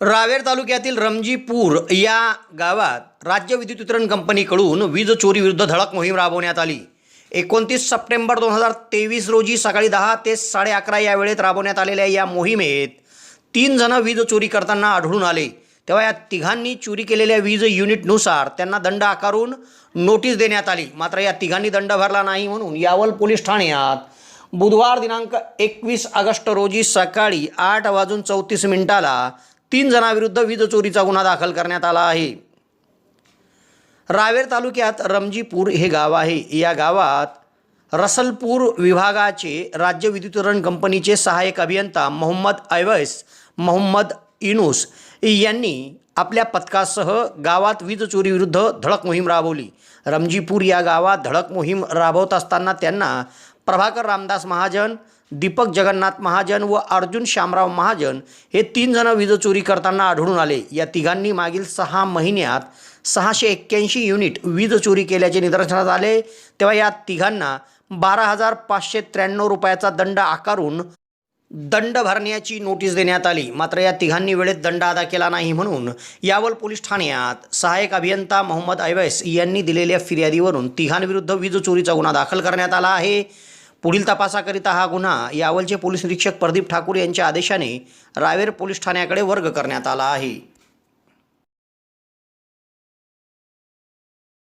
रावेर तालुक्यातील रमजीपूर या गावात राज्य विद्युत वितरण कंपनीकडून वीज चोरी विरुद्ध धडक मोहीम राबवण्यात आली. एकोणतीस सप्टेंबर दोन हजार तेवीस रोजी सकाळी दहा ते साडे अकरा या वेळेत राबवण्यात आलेल्या या मोहिमेत तीन जण वीज चोरी करताना आढळून आले. तेव्हा या तिघांनी चोरी केलेल्या वीज युनिटनुसार त्यांना दंड आकारून नोटीस देण्यात आली. मात्र या तिघांनी दंड भरला नाही म्हणून यावल पोलीस ठाण्यात बुधवार दिनांक एकवीस ऑगस्ट रोजी सकाळी आठ वाजून चौतीस मिनिटाला तीन जणांविरुद्ध वीज चोरीचा गुन्हा दाखल करण्यात आला आहे. रावेर तालुक्यात रमजीपूर हे गाव आहे. या गावात रसलपूर विभागाचे राज्य विद्युत वितरण कंपनीचे सहाय्यक अभियंता मोहम्मद ऐवैस मोहम्मद इनुस यांनी आपल्या पथकासह गावात वीज चोरीविरुद्ध धडक मोहीम राबवली. रमजीपूर या गावात धडक मोहीम राबवत असताना त्यांना प्रभाकर रामदास महाजन दीपक जगन्नाथ महाजन व अर्जुन श्यामराव महाजन हे तीन जण वीज चोरी करताना आढळून आले. या तिघांनी मागील सहा महिन्यात सहाशे एक्क्याऐंशी युनिट वीज चोरी केल्याचे निदर्शनास आले. तेव्हा या तिघांना बारा हजार पाचशे त्र्याण्णव रुपयाचा दंड आकारून दंड भरण्याची नोटीस देण्यात आली. मात्र या तिघांनी वेळेत दंड अदा केला नाही म्हणून यावल पोलीस ठाण्यात सहाय्यक अभियंता मोहम्मद ऐवैस यांनी दिलेल्या फिर्यादीवरून तिघांविरुद्ध वीज चोरीचा गुन्हा दाखल करण्यात आला आहे. पुढील तपासाकरिता हा गुन्हा यावलचे पोलीस निरीक्षक प्रदीप ठाकूर यांच्या आदेशाने रावेर पोलीस ठाण्याकडे वर्ग करण्यात आला आहे.